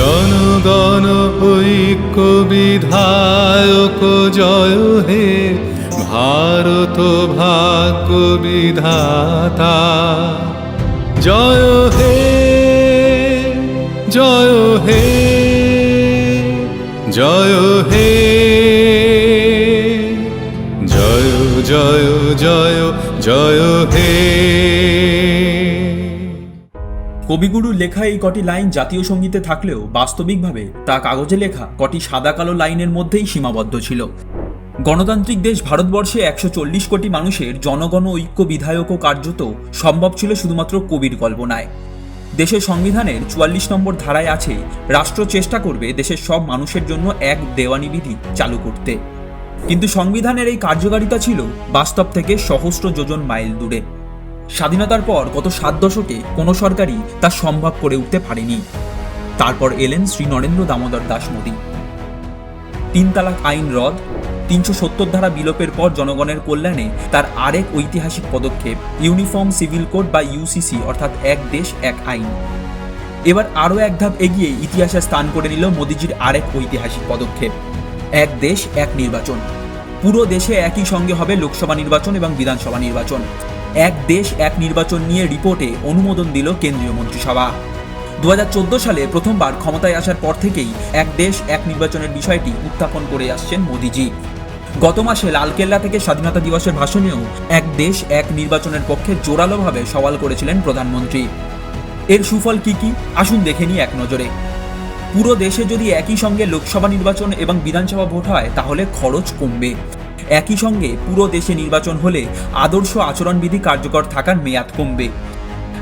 জনগণ, ঐক্য বিধায়ক, জয় হে ভারত ভাগ্য বিধাতা। জয় হে জয় হে জয় হে, জয় জয় জয় জয় হে। কবিগুরুর লেখা এই কটি লাইন জাতীয় সঙ্গীতে থাকলেও বাস্তবিকভাবে তা কাগজে লেখা কটি সাদা কালো লাইনের মধ্যেই সীমাবদ্ধ ছিল। গণতান্ত্রিক দেশ ভারতবর্ষে একশো চল্লিশ কোটি মানুষের জনগণ ঐক্য বিধায়ক ও কার্যত সম্ভব ছিল শুধুমাত্র কবির কল্পনায়। দেশের সংবিধানের চুয়াল্লিশ নম্বর ধারায় আছে, রাষ্ট্র চেষ্টা করবে দেশের সব মানুষের জন্য এক দেওয়ানি বিধি চালু করতে। কিন্তু সংবিধানের এই কার্যকারিতা ছিল বাস্তব থেকে সহস্র যোজন মাইল দূরে। স্বাধীনতার পর গত সাত দশকে কোনো সরকারই তা সম্ভব করে উঠতে পারেনি। তারপর এলেন শ্রী নরেন্দ্র দামোদর দাস মোদী। তিন তালাক আইন রদ, তিনশো সত্তর ধারা বিলোপের পর জনগণের কল্যাণে তার আরেক ঐতিহাসিক পদক্ষেপ, ইউনিফর্ম সিভিল কোড বা ইউসিসি অর্থাৎ এক দেশ, এক আইন। এবার আরও এক ধাপ এগিয়ে ইতিহাসে স্থান করে নিল মোদিজির আরেক ঐতিহাসিক পদক্ষেপ, এক দেশ, এক নির্বাচন। পুরো দেশে একই সঙ্গে হবে লোকসভা নির্বাচন এবং বিধানসভা নির্বাচন। এক দেশ, এক নির্বাচন নিয়ে রিপোর্টে অনুমোদন দিল কেন্দ্রীয় মন্ত্রিসভা। দু হাজার চোদ্দ সালে প্রথমবার ক্ষমতায় আসার পর থেকেই এক দেশ, এক নির্বাচনের বিষয়টি উত্থাপন করে আসছেন মোদিজি। গত মাসে লালকেল্লা থেকে স্বাধীনতা দিবসের ভাষণেও এক দেশ, এক নির্বাচনের পক্ষে জোরালোভাবে সওয়াল করেছিলেন প্রধানমন্ত্রী। এর সুফল কি কি? আসুন দেখে নিই এক নজরে। পুরো দেশে যদি একই সঙ্গে লোকসভা নির্বাচন এবং বিধানসভা ভোট হয়, তাহলে খরচ কমবে। একই সঙ্গে পুরো দেশে নির্বাচন হলে আদর্শ আচরণবিধি কার্যকর থাকার মেয়াদ কমবে।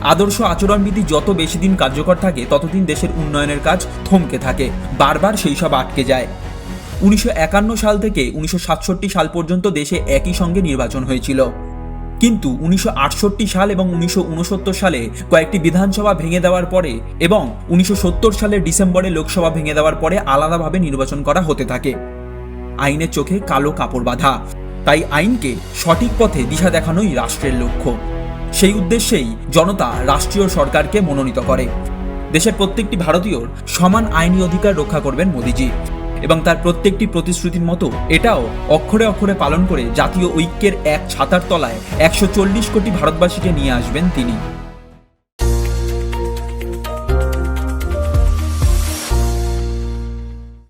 আদর্শ আচরণবিধি যত বেশি দিন কার্যকর থাকে, ততদিন দেশের উন্নয়নের কাজ থমকে থাকে, বারবার সেই সব আটকে যায়। উনিশশো একান্ন সাল থেকে উনিশশো সাতষট্টি সাল পর্যন্ত দেশে একই সঙ্গে নির্বাচন হয়েছিল। কিন্তু উনিশশো আটষট্টি সাল এবং উনিশশো উনসত্তর সালে কয়েকটি বিধানসভা ভেঙে দেওয়ার পরে এবং উনিশশো সত্তর সালের ডিসেম্বরে লোকসভা ভেঙে দেওয়ার পরে আলাদাভাবে নির্বাচন করা হতে থাকে। আইনের চোখে কালো কাপড় বাঁধা। তাই আইনকে সঠিক পথে দিশা দেখানোই রাষ্ট্রের লক্ষ্য। সেই উদ্দেশ্যেই জনতা রাষ্ট্রীয় সরকারকে মনোনীত করে। দেশের প্রত্যেকটি ভারতীয়র সমান আইনি অধিকার রক্ষা করবেন মোদিজি। এবং তার প্রত্যেকটি প্রতিশ্রুতির মতো এটাও অক্ষরে অক্ষরে পালন করে জাতীয় ঐক্যের এক ছাতার তলায় একশো চল্লিশ কোটি ভারতবাসীকে নিয়ে আসবেন তিনি।